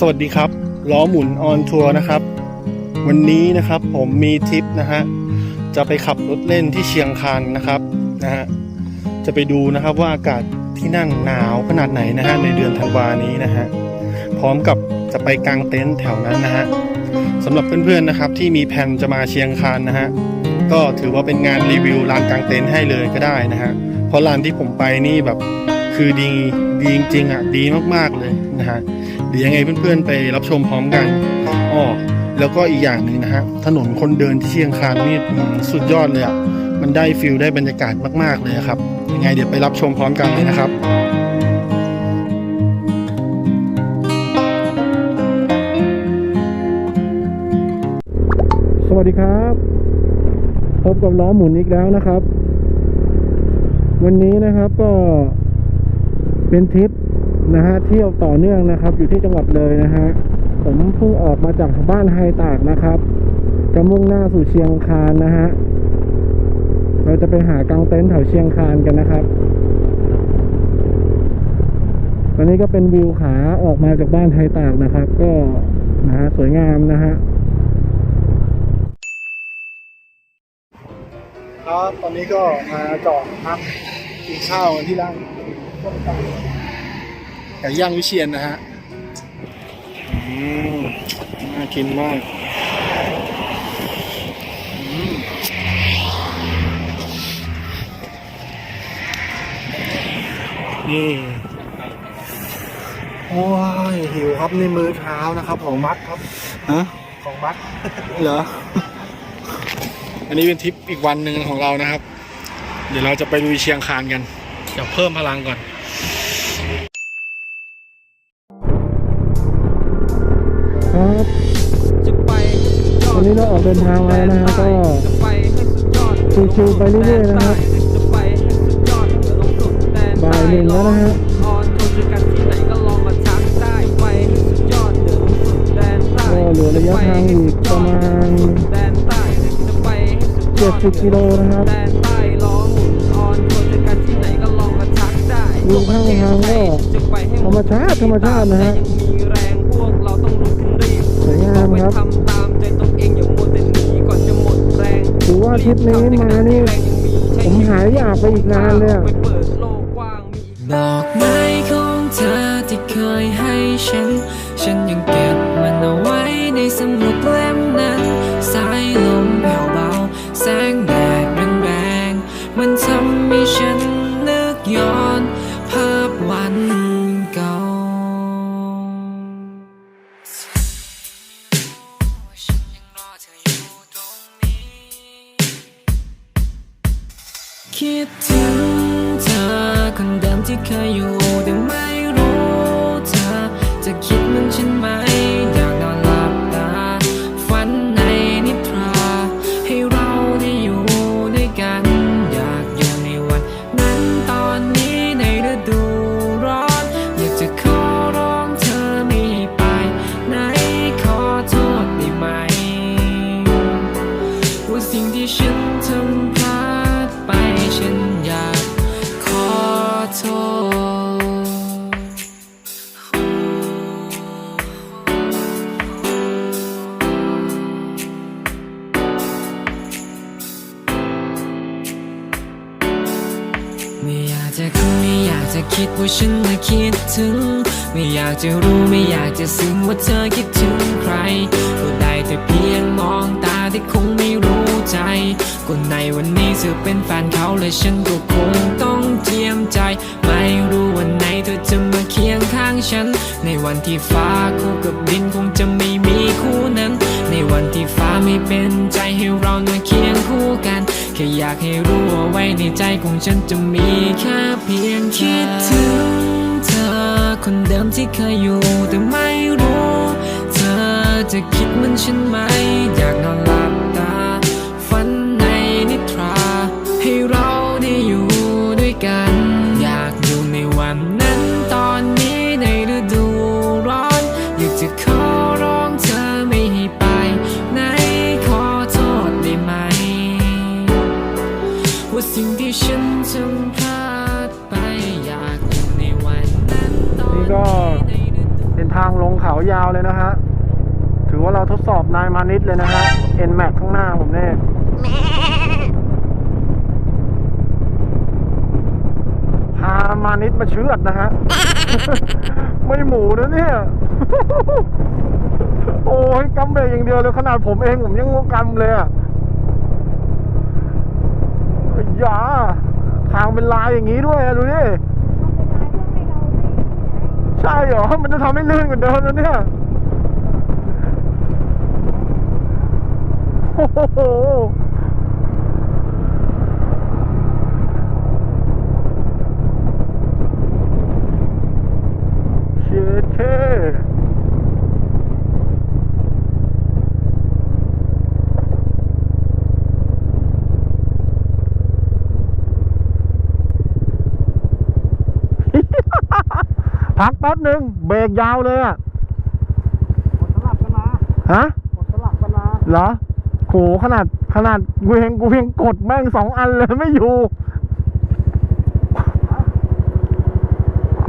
สวัสดีครับ ล้อหมุนออนทัวร์นะครับ วันนี้นะครับผมมีทริปนะฮะจะไปขับรถเล่นที่เชียงคานนะครับนะฮะจะไปดูนะครับว่าอากาศที่นั่นหนาวขนาดไหนนะฮะในเดือนธันวานี้นะฮะพร้อมกับจะไปกางเต็นท์แถวนั้นนะฮะสำหรับเพื่อนๆนะครับที่มีแผนจะมาเชียงคานนะฮะก็ถือว่าเป็นงานรีวิวลานกางเต็นท์ให้เลยก็ได้นะฮะเพราะลานที่ผมไปนี่แบบ คือดีดีจริงๆอะดีมากๆเลยนะฮะเดี๋ยวยังไงเพื่อนๆไปรับชมพร้อมกันอ้อแล้วก็อีกอย่างหนึ่งนะฮะถนนคนเดินที่เชียงคานนี่สุดยอดเลยอะมันได้ฟิลได้บรรยากาศมาก ๆเลยครับยังไงเดี๋ยวไปรับชมพร้อมกันเลยนะครับสวัสดีครับ พบกับล้อหมุนอีกแล้วนะครับ วันนี้นะครับก็ เป็นทริปนะฮะเที่ยวต่อเนื่องนะครับ อยู่ที่จังหวัดเลยนะฮะผมเพิ่งออกมาจากบ้านไฮตากนะครับจะมุ่งหน้าสู่เชียงคานนะฮะเราจะไปหากางเต็นท์แถวเชียงคานกันนะครับตอนนี้ก็เป็นวิวขาออกมาจากบ้านไฮตากนะครับ ก็นะฮะสวยงามนะฮะครับตอนนี้ก็มาจอดพักกินข้าวที่ร้าน ไก่ย่างวิเชียนนะฮะอืมน่ากินมากอืมนี่โอ้ยหิวครับนี่มื้อเช้านะครับของมัดครับฮะของมัดเหรอ อันนี้เป็นทริปอีกวันหนึ่งของเรานะครับ เดี๋ยวเราจะไปลุยเชียงคานกัน เดี๋ยวเพิ่มพลังก่อน ครับจะไปให้สุดยอดวันนี้เราออกเดินทางมาแล้วนะฮะก็จะไปให้สุดยอดชิวๆไปเรื่อยๆนะครับจะไปให้สุดยอดเดี๋ยวลงสุดแดนบ่ายหนึ่งแล้วนะฮะออนโทรเจอกันที่ไหนก็ลองมาทักได้ไปให้สุดยอดเดี๋ยวลงสุดแดนใต้ก็เหลือระยะทางอีกประมาณแดนใต้จะไปให้สุดยอด70กิโลนะครับแดนใต้ล้อหมุนออนโทรเจอกันที่ไหนก็ลองมาทักได้วิวข้างทางก็จะไปให้หธรรมชาติธรรมชาตินะฮะ มครับทำตามใจตัวเองอย่ามัวแต่หนีก่อนจะหมดแรงถือว่าทริปนี้มานี่ผมหายอยากไปอีกนานเลยอะไปเปิดโลกกว้างมีอีกดอกไม้ของเธอที่เคยให้ฉัน ฉันยังเก็บมันเอาไว้ในสมุด ว่าฉันน่ะคิดถึง ไม่อยากจะรู้ไม่อยากจะซึ้งว่าเธอคิดถึงใคร ก็ได้แต่เพียงมองตาที่คงไม่รู้ใจก็ในวันนี้เธอเป็นแฟนเขาและฉันก็คงต้องเจียมใจ ไม่รู้วันไหนเธอจะมาเคียงข้างฉัน ในวันที่ฟ้าคู่กับดินคงจะไม่มีคู่นั้น ในวันที่ฟ้าไม่เป็นใจให้เรามาเคียงคู่กัน แค่อยากให้รู้ว่าไว้ในใจของฉันจะมีแค่ เพียงคิดถึงเธอคนเดิมที่เคยอยู่แต่ไม่รู้ เธอจะคิดเหมือนฉันไหม เป็นทางลงเขายาวเลยนะฮะ ถือว่าเราทดสอบนายมานิดเลยนะฮะ N Max ข้างหน้าผมเนี่ยพามานิดมาเชือดนะฮะ ไม่หมูนะเนี่ย โอ้ยกำเบรกอย่างเดียวเลยขนาดผมเองผมยังงกำเลยอะอย่าทางเป็นลายอย่างนี้ด้วยดูดิ เหรอ มันจะทำให้ลื่นกว่าเดิมนะเนี่ย โอ้โหเชดเท่ พักแป๊บหนึ่งเบรกยาวเลยอะสลับกันมาฮะสลับกันมาเหรอโหขนาดขนาดกูเพียงกูเพียงกดแม่งสองอันเลยไม่อยู่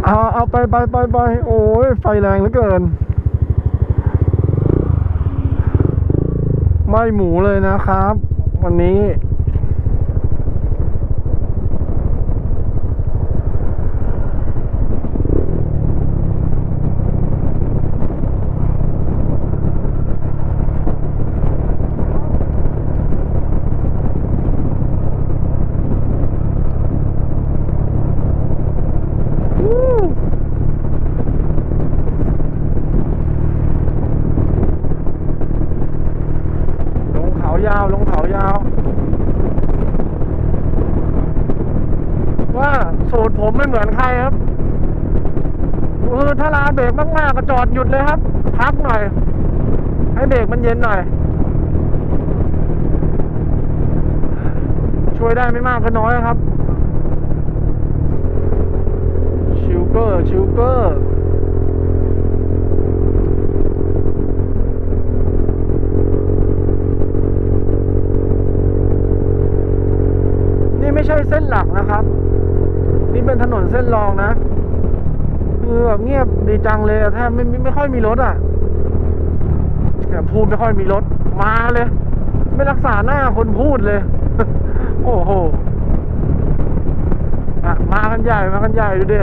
เอาเอาไปไปไปไปโอ้ยไฟแรงเหลือเกิน ไม่หมูเลยนะครับ วันนี้ วู้ลงเขายาวลงเขายาว ว่าสูตรผมไม่เหมือนใครครับคือถ้าลาเบรกมากๆก็จอด หยุดเลยครับ พักหน่อย ให้เบรกมันเย็นหน่อย ช่วยได้ไม่มากก็น้อยครับ ชิลเกอร์ ชิลเกอร์นี่ไม่ใช่เส้นหลักนะครับ นี่เป็นถนนเส้นรองนะ คือแบบเงียบดีจังเลยแทบไม่ไม่ไม่ค่อยมีรถอะแบบพูดไม่ค่อยมีรถ มาเลย ไม่รักษาหน้าคนพูดเลย โอ้โหอะมากันใหญ่มากันใหญ่ดูดิ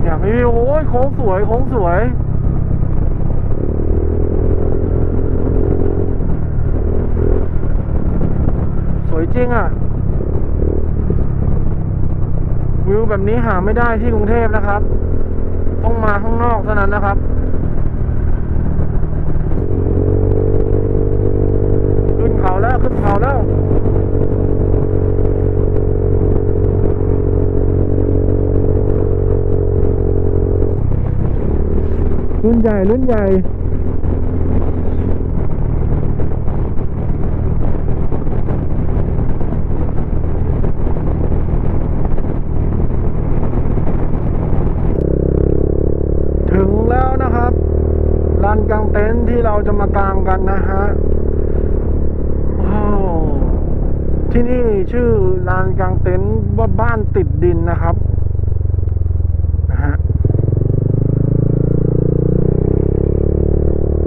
เนี่ยไม่มีโอ้ยโค้งสวยโค้งสวย ส วยจริงอะ วิวแบบนี้หาไม่ได้ที่กรุงเทพนะครับ ต้องมาข้างนอกเท่านั้นนะครับขึ้นเขาแล้วขึ้นเขาแล้วรุ่นใหญ่รุ่นใหญ่ ถึงแล้วนะครับลานกลางเต็นท์ ตามกางกันนะฮะที่นี่ชื่อลานกลางเต็นท์ว่าบ้านติดดินนะครับนะฮะ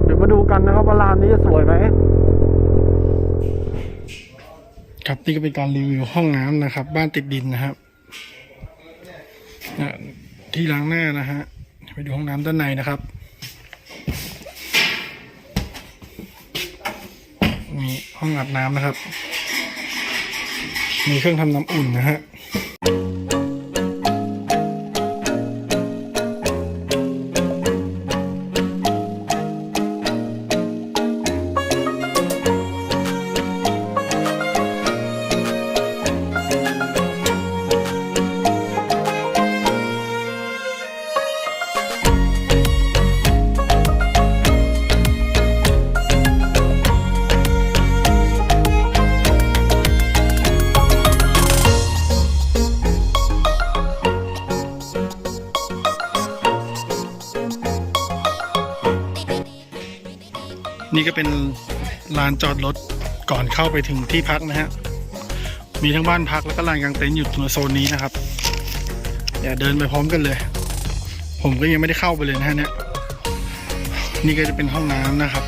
เดี๋ยวมาดูกันนะครับว่าลานนี้จะสวยไหมครับนี่ก็เป็นการรีวิวห้องน้ำนะครับ บ้านติดดินนะครับที่ล้างหน้านะฮะไปดูห้องน้ำด้านในนะครับ ห้องอาบน้ำนะครับ มีเครื่องทำน้ำอุ่นนะฮะ เข้าไปถึงที่พักนะฮะ มีทั้งบ้านพักแล้วก็ลานกางเต็นท์อยู่ในโซนนี้นะครับอย่าเดินไปพร้อมกันเลย ผมก็ยังไม่ได้เข้าไปเลยนะฮะเนี่ย นี่ก็จะเป็นห้องน้ำนะครับ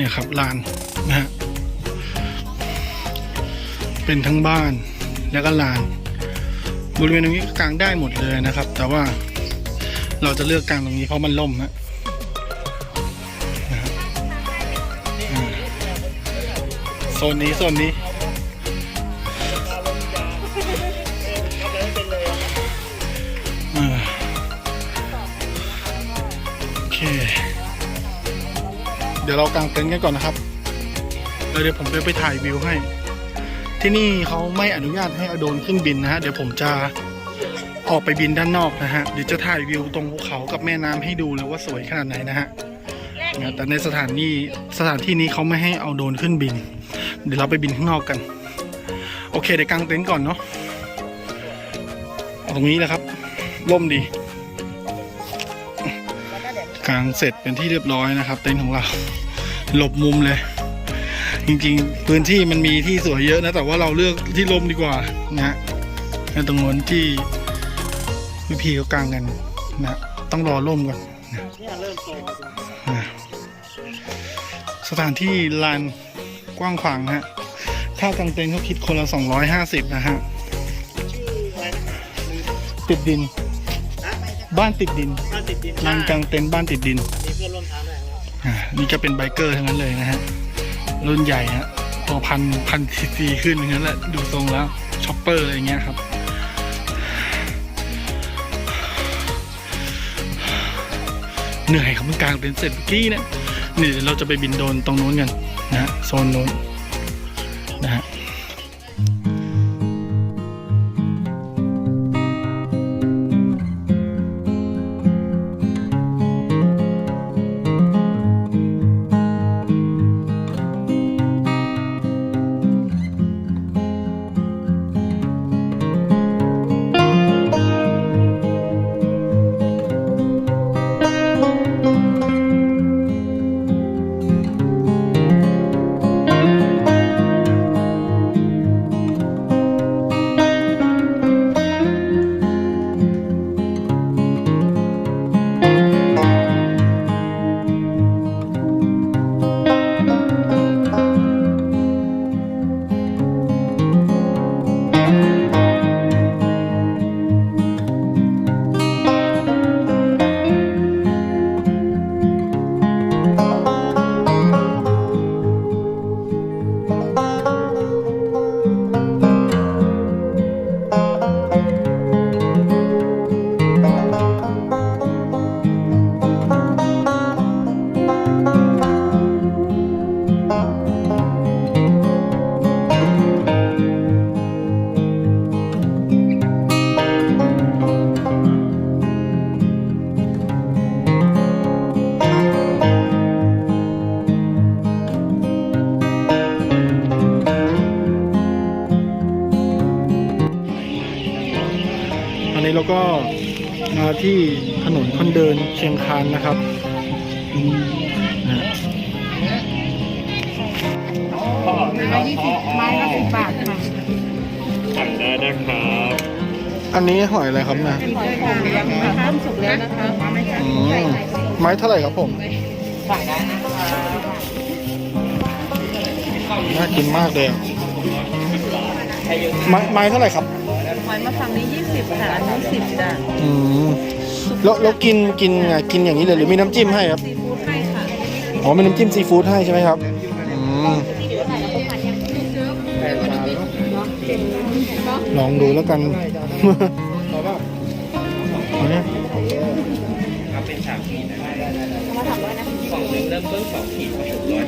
เนี่ยครับลานนะฮะเป็นทั้งบ้านแล้วก็ลาน บริเวณตรงนี้ก็กางได้หมดเลยนะครับ แต่ว่าเราจะเลือกกางตรงนี้เพราะมันล่มฮะนะโซนนี้โซนนี้ ดี๋ยวเรากางเต็นท์กันก่อนนะครับเดี๋ยวผมจะไปถ่ายวิวให้ ที่นี่เขาไม่อนุญาตให้อโดนขึ้นบินนะฮะเดี๋ยวผมจะออกไปบินด้านนอกนะฮะเดี๋ยวจะถ่ายวิวตรงภูเขากับแม่น้ำให้ดูเลยว่าสวยขนาดไหนนะฮะแต่ในสถานที่สถานที่นี้เขาไม่ให้เอาโดนขึ้นบิน เดี๋ยวเราไปบินข้างนอกกัน โอเคเดี๋ยวกางเต็นท์ก่อนเนาะตรงนี้แหละครับร่มดี กางเสร็จเป็นที่เรียบร้อยนะครับ เต็นท์ของเราหลบมุมเลย จริงๆ พื้นที่มันมีที่สวยเยอะนะ แต่ว่าเราเลือกที่ร่มดีกว่านะฮะในตรงนู้นที่พี่พีเขากางกันนะต้องรอร่มก่อนนะสถานที่ลานกว้างขวางฮะค่ากางเต็นท์เขาคิดคนละ 250 นะฮะติดดิน บ้านติดดินบ้านติดดินลานกลางเต็นท์บ้านติดดินมีเพื่อนร่วมทางด้วยครับอ่านี่จะเป็นไบเกอร์ทั้งนั้นเลยนะฮะรุ่นใหญ่ฮะตัวพันพันซีซีขึ้นอย่างนั้นแหละดูทรงแล้วช็อปเปอร์อะไรเงี้ยครับเหนื่อยครับมันกลางเต็นท์เสร็จเมื่อกี้เนี่ยนี่เดี๋ยวเราจะไปบินโดรนตรงนู้นกันนะฮะโซนนู้นนะฮะ ตอนนี้เราก็มาที่ถนนคนเดินเชียงคานนะครับนะฮะไม้ยี่สิบไม้ละสิบบาทค่ะสั่งได้นะครับ อันนี้หอยอะไรครับนะหอยของเลี้ยงค่ะต้มสุกแล้วนะคะอืมไม้เท่าไหร่ครับผมน่ากินมากเลยอะไม้ไม้เท่าไหร่ครับห อยมาฝั่งนี้ยี่สิบค่ะอันนู้นสิบจ้ะอืมแล้วแล้วกินกินไงกินอย่างนี้เลยหรือมีน้ำจิ้มให้ครับ ซีฟู้ดให้ค่ะอ๋อมีน้ำจิ้มซีฟู้ดให้ใช่ไหมครับ อืม ลองดูแล้วกัน เอาเนี่ยครับเป็นสามขีดนะครับสองหนึ่งเริ่มต้นสองขีดก็หกร้อย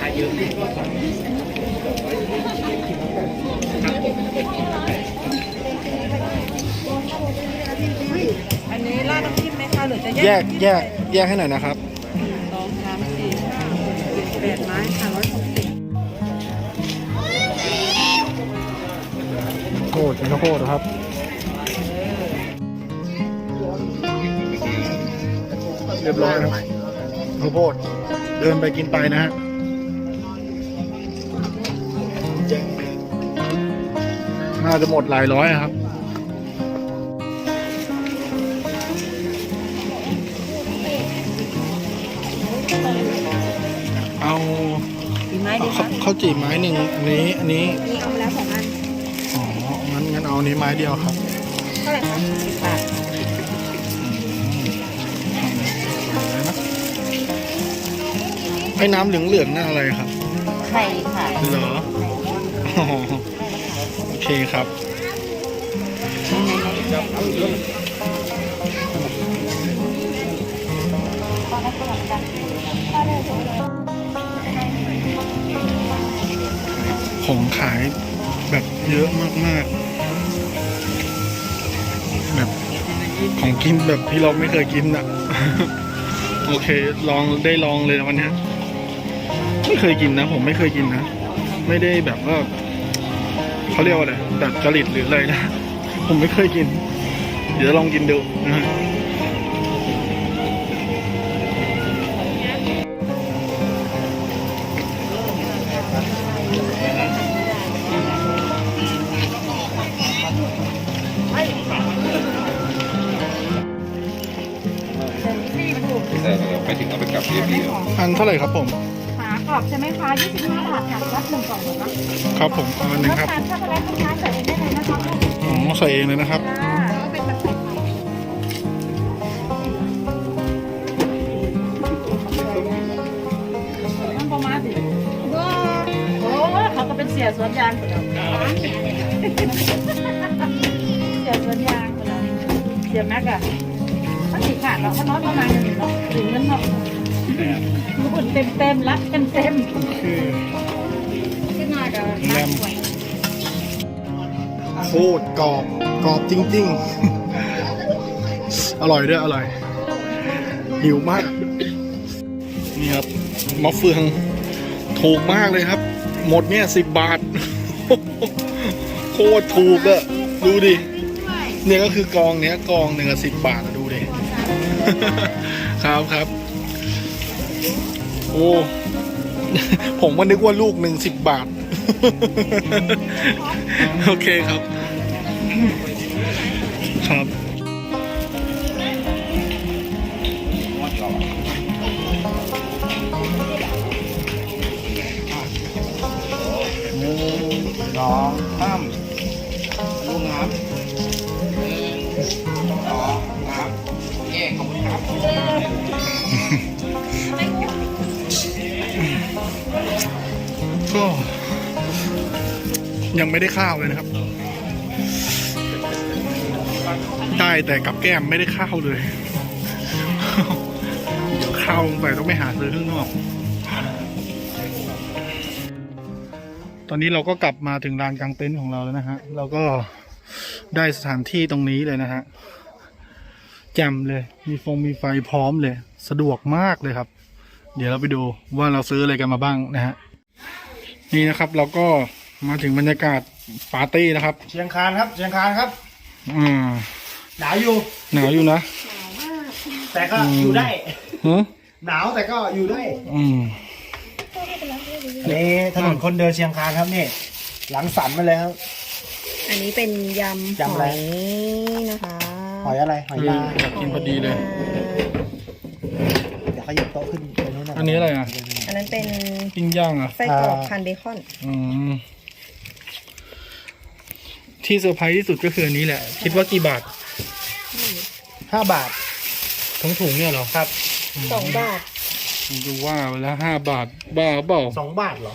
ถ้าเยอะขึ้นก็สองอั นนี้รแยกแยกแยกให้หน่อยนะครับ สองสามสี่ห้าหกเจ็ดแปดไม้ค่ะร้อยหกสิบโคตรเป็นข้าวโพดนะครับ เรียบร้อยครับข้าวโพดเดินไปกินไปนะฮะน่าจะหมดหลายร้อยอะครับาคะวข้าวจี่ไม้หนึ่งอันนี้อันนี้มีเอามาแล้วสองอันอ๋องั้นงั้นเอาอันนี้ไม้เดียวครับเท่าไหร่คะสิบบาทไอ้น้ำเหลืองๆนั่นอะไรครับไข่ค่ะเหรออ๋อโอเคครับของ ขายแบบเยอะมากๆ แบบของกินแบบที่เราไม่เคยกินอะโอเค ลองได้ลองเลยนะวันนี้ไม่เคยกินนะ ผมไม่เคยกินนะ ไม่ได้แบบว่าเขาเรียกว่าอะไรแบบจริตหรืออะไรนะ ผมไม่เคยกิน เดี๋ยวลองกินดูนะฮะ อันเท่าไหร่ครับผมขากรอบใช่ไหมคะ25บาทค่ะรับหนึ่งกล่องนะคะครับผมเอาอันหนึ่งครับทานช็อกโกแลตลูกค้าใส่เองได้เลยนะคะอ๋อใส่เองเลยนะครับจ้าเป็นแบบนั่งประมาณสิโอ้เขาก็เป็นเสียสวนยางเสียสวนยางคนละเสียแม็กอะมันสี ขาดเนาะมันน้อยประมาณนึงเนาะถึงเงินเนาะคือผลเต็มเต็มๆรับเต็มเต็มๆขึ้นมากับแรมโคตรกรอบกรอบจริง ๆ อร่อยด้วยอร่อย หิวมาก นี่ครับมะเฟืองถูกมากเลยครับ หมดเนี่ยสิบบาท โคตรถูกอะดูดิเนี่ยก็คือกองเนี้ยกองหนึ่งสิบบาทอะดูดิ ครับครับ โอ้ ผมก็นึกว่าลูกหนึ่งสิบบาท โอเคครับ ครับหนึ่งสองสาม ก็ยังไม่ได้ข้าวเลยนะครับ ได้แต่กับแก้มไม่ได้ข้าวเลย เดี๋ยวข้าวลงไปต้องไปหาซื้อข้างนอก ตอนนี้เราก็กลับมาถึงลานกลางเต็นท์ของเราแล้วนะฮะ เราก็ได้สถานที่ตรงนี้เลยนะฮะ แจ่มเลย มีฟงมีไฟพร้อมเลย สะดวกมากเลยครับ เดี๋ยวเราไปดูว่าเราซื้ออะไรกันมาบ้างนะฮะ นี่นะครับเราก็มาถึงบรรยากาศปาร์ตี้นะครับ เชียงคานครับ เชียงคานครับอ่าหนาวอยู่ หนาวอยู่นะ แต่ก็อืมอยู่ได้ฮะหนาวแต่ก็อยู่ได้ อืมนี่ถนนคนเดินเชียงคานครับนี่ หลังสันมาเลยครับ อันนี้เป็นยำยำหอะไรอยนะคะ หอยอะไรหอยคือลายอยากกินพอดีเลย เดี๋ยวเขาหยิบโต๊ะขึ้นไปนู้นนะอันนี้อะไรอะ อันนั้นเป็นปิ้งย่างอะ ไส้กรอกคันเบคอน อืม ที่เซอร์ไพรส์ที่สุดก็คืออันนี้แหละ คิดว่ากี่บาทห้าบาททั้งถุงเนี่ยเหรอครับสองบาทผมดูว่าไปแล้วห้าบาท บ้าเปล่าสองบาทเหรอ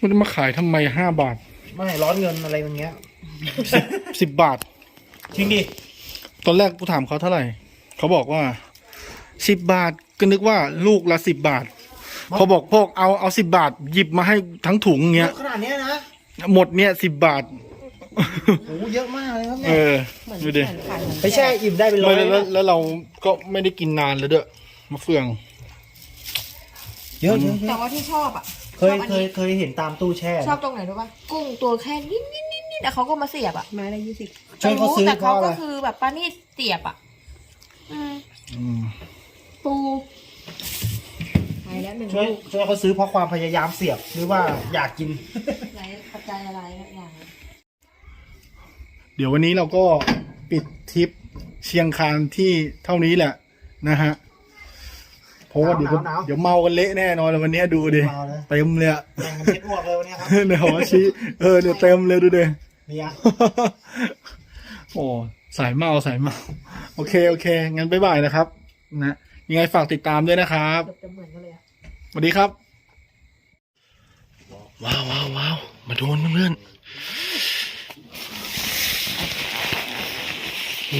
มันจะมาขายทำไมห้าบาท ไม่ร้อนเงินอะไรอย่างเงี้ยสิบบาท จริงดิ ตอนแรกกูถามเขาเท่าไหร่ เขาบอกว่าสิบบาทก็นึกว่าลูกละสิบบาทพอบอกพวกเอาเอาสิบบาท หยิบมาให้ทั้งถุงเงี้ย ขนาดเนี้ยนะหมดเนี่ยสิบบาท โอ้โหเยอะมากเลยครับเอเนี่ยอ เหมือนดูดิ เหมือนไข่เหมือนไปแช่อิ่มได้เป็นร้อไม่ยแล้วแล้วแล้วเราก็ไม่ได้กินนานแล้วด้วยมะเฟือง เยอะเยอะแต่ว่าที่ชอบอะเคยเคยเคยเห็นตามตู้แช่ชอบตรงไหนรู้ป่ะกุ้งตัวแค่นิดนิดนิ ดนิดแต่เขาก็มาเสียบอะไม้ละยี่สิบช่วยเขาซื้อแต่เพเขาราะอะไรก็คือแบบป้านี่เสียบอะอืมอืมปูไปแล้วหนึ่งช่วยลูกช่วยเขาซื้อเพราะความพยายามเสียบหรือว่าอยากกิน ไหนปัจจัยอะไรอย่างเดี๋ยววันนี้เราก็ปิดทริปเชียงคานที่เท่านี้แหละนะฮะ เพราะว่าเดี๋ยวหนาวๆเดี๋ยวเมากันเละแน่นอนเลยวันนี้ดูดิเมาเลย เต็มเลยอะแข่งกันเช็ดอ้วกเลยวันนี้ครับเดี๋ยวว่าชี้เออเดี๋ยวเต็มเลยดูดิ เนี่ยโอ้สายเมาสายเมา โอเคโอเคงั้นบ๊ายบายนะครับ นะยังไงฝากติดตามด้วยนะครับจะเหมือนกันเลยอะสวัสดีครับ ว้าวว้าวว้าวมาดูกันเพื่อน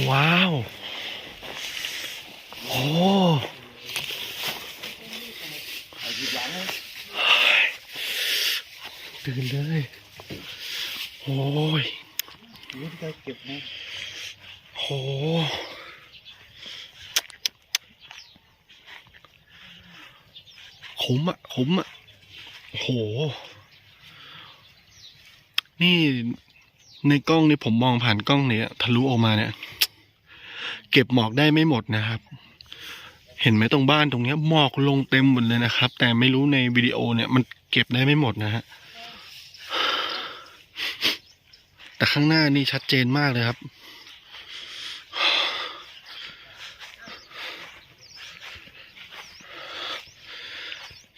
ๆว้าวโอ้ตื่นเลย โอ้ยนี่จะเก็บนะโหคุ้มอะคุ้มอะโห นี่ในกล้องนี่ผมมองผ่านกล้องเนี่ยทะลุออกมาเนี่ย เก็บหมอกได้ไม่หมดนะครับ เห็นไหมตรงบ้านตรงเนี้ยหมอกลงเต็มหมดเลยนะครับ แต่ไม่รู้ในวิดีโอเนี่ยมันเก็บได้ไม่หมดนะฮะ แต่ข้างหน้านี่ชัดเจนมากเลยครับ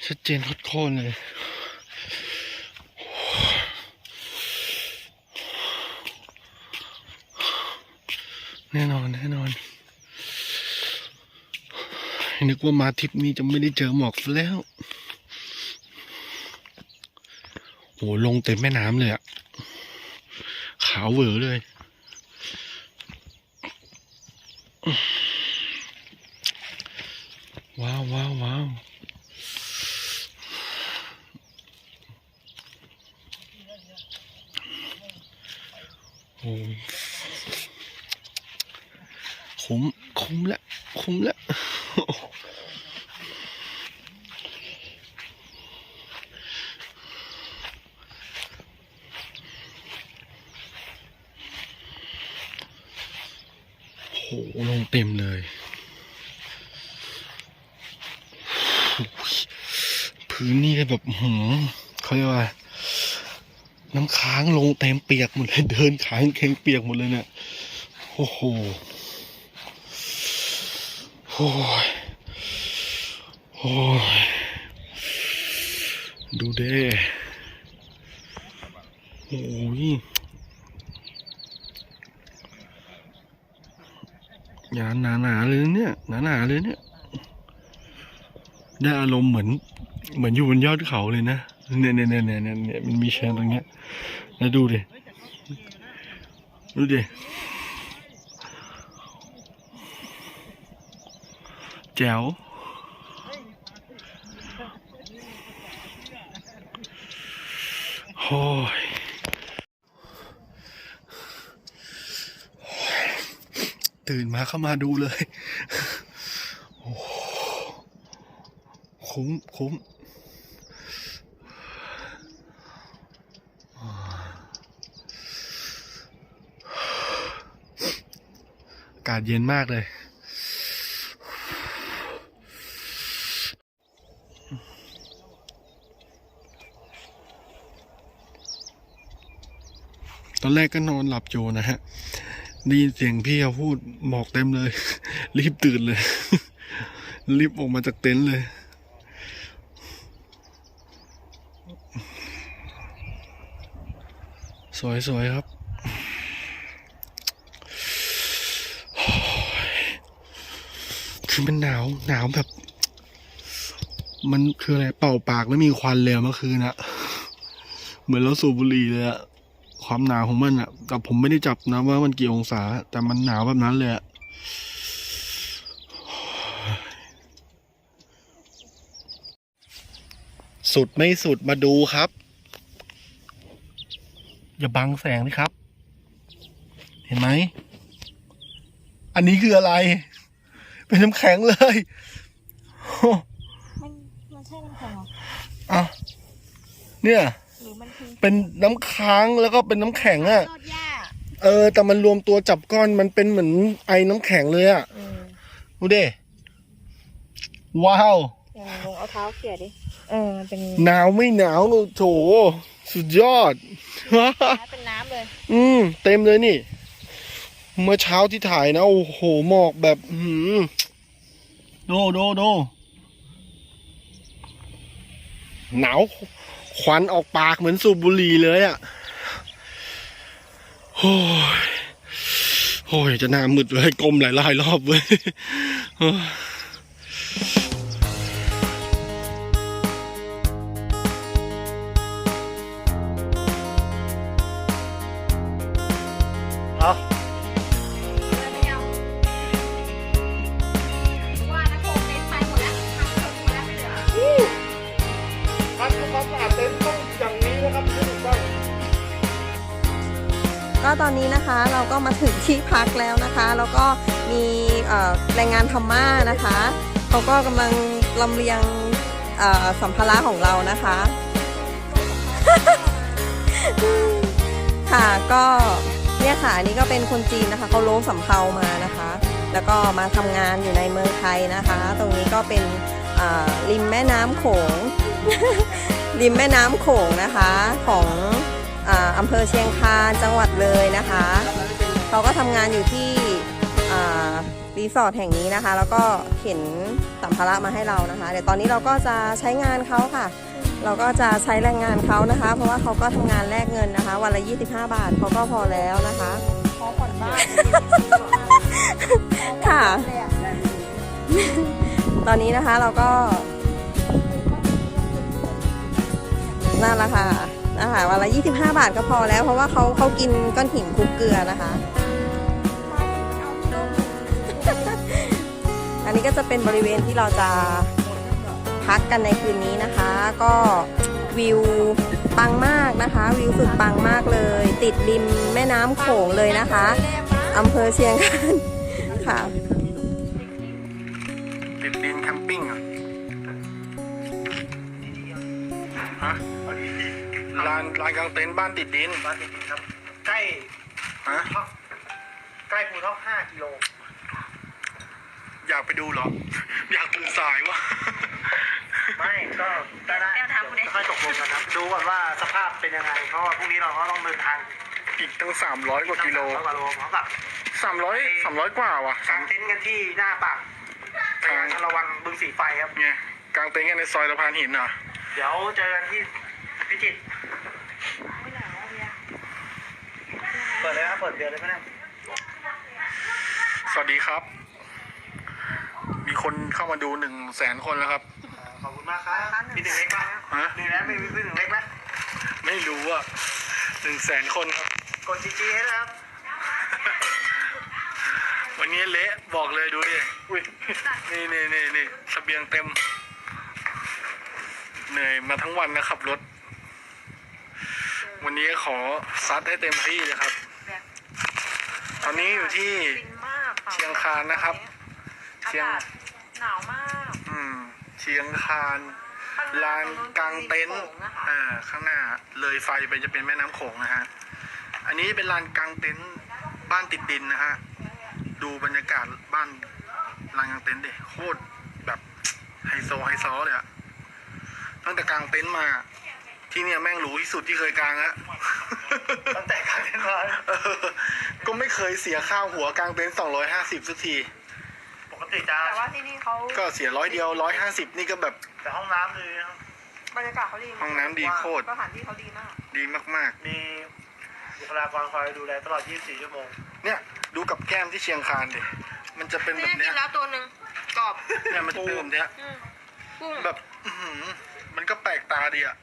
ชัดเจนโคตรเลยแน่นอน แน่นอน นึกว่ามาทริปนี้จะไม่ได้เจอหมอกแล้ว โห ลงเต็มแม่น้ำเลยอะ ขาวเวอเลย ว้าวว้าวว้าวโอ้คุ้มคุ้มละคุ้มละ โห ลง เต็มเลย พื้นนี่แบบหืมเขาเรียกว่า น้ำค้างลงเต็มเปียกหมดเลย เดินขางเคงเปียกหมดเลยเนี่ย โอ้โหโอ้ยโอ้ยดูเด้โอ้ย หนาหนาหนาๆเลยเนี่ยหนาหนาๆเลยเนี่ย ได้อารมณ์เหมือน เหมือนอยู่บนยอดเขาเลยนะเนี่ยเนี่ยเนี่ยเนี่ยเนี่ยมันมีเชิงตรงเนี้ยแล้วดูดิดูดิแจ๋วโอ้ย ตื่นมาเข้ามาดูเลยโอ้โหคุ้มคุ้มอากาศเย็นมากเลยตอนแรกก็นอนหลับอยู่นะฮะ ได้ยินเสียงพี่เขาพูดหมอกเต็มเลย รีบตื่นเลย รีบออกมาจากเต็นท์เลย สวยสวยครับคือมันหนาวหนาวแบบ มันคืออะไรเป่าปากแล้วมีควันเลยเมื่อคืนอะเหมือนเราสูบบุหรี่เลยอะ ความหนาวของมันอะแต่ผมไม่ได้จับนะว่ามันกี่องศา แต่มันหนาวแบบนั้นเลยอะสุดไม่สุดมาดูครับ อย่าบังแสงนะครับ เห็นไหม อันนี้คืออะไร เป็นน้ำแข็งเลยโอ้มันมันใช่น้ำแข็งเหรออะเนี่ยหรือมันคือ เป็นน้ำค้างแล้วก็เป็นน้ำแข็งอะยอดหญ้าเออ แต่มันรวมตัวจับก้อนมันเป็นเหมือนไอ้น้ำแข็งเลยอะเออดูดิว้าวอย่างลงเอาเท้าเขี่ยดิเออมันเป็นหนาวไม่หนาวโถสุดยอดเป็นน้ำเลย อืมเต็มเลยนี่ เมื่อเช้าที่ถ่ายนะโอ้โหหมอกแบบอื้อหืมดูดูดูหนาว ควันออกปากเหมือนสูบบุหรี่เลยอะ่ะโอ้ยโอ้ยจะหน้ามืดเลยกลมหลายรอบเว้ย ก็ตอนนี้นะคะเราก็มาถึงที่พักแล้วนะคะ แล้วก็มีแรงงานพม่านะคะเขาก็กำลังลำเลียงสัมภาระของเรานะคะ ค่ะก็เนี่ยค่ะอันนี้ก็เป็นคนจีนนะคะเขาโลสำเภามานะคะ แล้วก็มาทำงานอยู่ในเมืองไทยนะคะ ตรงนี้ก็เป็นริมแม่น้ำโขงริมแม่น้ำโขงนะคะของ อ่าอำเภอเชียงคานจังหวัดเลยนะคะ เขาก็ทำงานอยู่ที่อ่ารีสอร์ทแห่งนี้นะคะ แล้วก็เข็นสัมภาระมาให้เรานะคะ เดี๋ยวตอนนี้เราก็จะใช้งานเขาค่ะ เราก็จะใช้แรงงานเขานะคะ เพราะว่าเขาก็ทำงานแลกเงินนะคะ วันละ 25 บาทเขาก็พอแล้วนะคะขอผ่อนบ้านค่ะ ตอนนี้นะคะเราก็นั่นแหละค่ะ อาหารวันละ 25 บาทก็พอแล้ว เพราะว่าเขาเขากินก้อนหินคลุกเกลือนะคะ อันนี้ก็จะเป็นบริเวณที่เราจะพักกันในคืนนี้นะคะ ก็วิวปังมากนะคะ วิวสุดปังมากเลย ติดริมแม่น้ำโขงเลยนะคะอำเภอเชียงคานค่ะานลานกลางเต็นท์บ้านติดดินบ้านติดๆครับ ใกล้ฮะท็อกใกล้ภูท็อก5กิโล อยากไปดูเหรอ อยากตื่นสายวะ ไม่ก็ได้ได้ค่อยตกลงกันครับ ดูก่อนว่าสภาพเป็นยังไง เพราะว่าพรุ่งนี้เราก็ต้องเดินทางอีกตั้งสามร้อยกว่ากิโลร้อยกว่าโลพร้อมกับสามร้อยสามร้อยกว่าวะกางเต็นท์กันที่หน้าปากไปยังชลวันบึงสีไฟครับไงกลางเต็นท์กันในซอยสะพานหินเหรอเดี๋ยวเจอกันที่พิจิตรเปิดเลยครับเปิดเดือนเลยไหมเนี่ยสวัสดีครับ มีคนเข้ามาดูหนึ่งแสนคนแล้วครับอ่าขอบคุณมากครับมีถึงเล็กปะฮะมีแล้วไม่มีถึงเล็กไหมไม่รู้อะหนึ่งแสนคนครับ กดจีจีให้นะครับ วันนี้เละบอกเลยดูดิอุ้ยนี่นี่นี่นี่เสบียงเต็ม เหนื่อยมาทั้งวันนะขับรถ วันนี้ขอซัดให้เต็มที่เลยครับ ตอนนี้อยู่ที่เชียงคานนะครับ เชียงหนาวมาก อืม เชียงคานลานกลางเต็นท์อ่าข้างหน้าเลยไฟไปจะเป็นแม่น้ำโขงนะฮะ อันนี้เป็นลานกลางเต็นท์บ้านติดดินนะฮะ ดูบรรยากาศบ้านลานกลางเต็นท์ดิโคตรแบบไฮโซไฮซอเลยอะตั้งแต่กลางเต็นท์มา ที่เนี่ยแม่งหรูที่สุดที่เคยกลางอะ ตั้งแต่กลางเต็นท์มาเออก็ไม่เคยเสียค่าหัวกลางเต็นท์สองร้อยห้าสิบสักที ปกติจะแต่ว่าที่นี่เขาก็เสียร้อยเดียวร้อยห้าสิบนี่ก็แบบแต่ห้องน้ำคือนะครับบรรยากาศเขาดีห้องน้ำดีโคตรสถานที่เขาดีมากดีมากมีบุคลากรคอยดูแลตลอด 24 ชั่วโมง ๆ เนี่ยดูกับแก้มที่เชียงคานดิมันจะเป็นแบนี่บกิเนี้นยแล้วตัวหนึ่งกรอบเนี่ยมันจะเป็นแบบเนี้ยกุ้งแบบอื้อหือมันก็แปลกตาดีอะ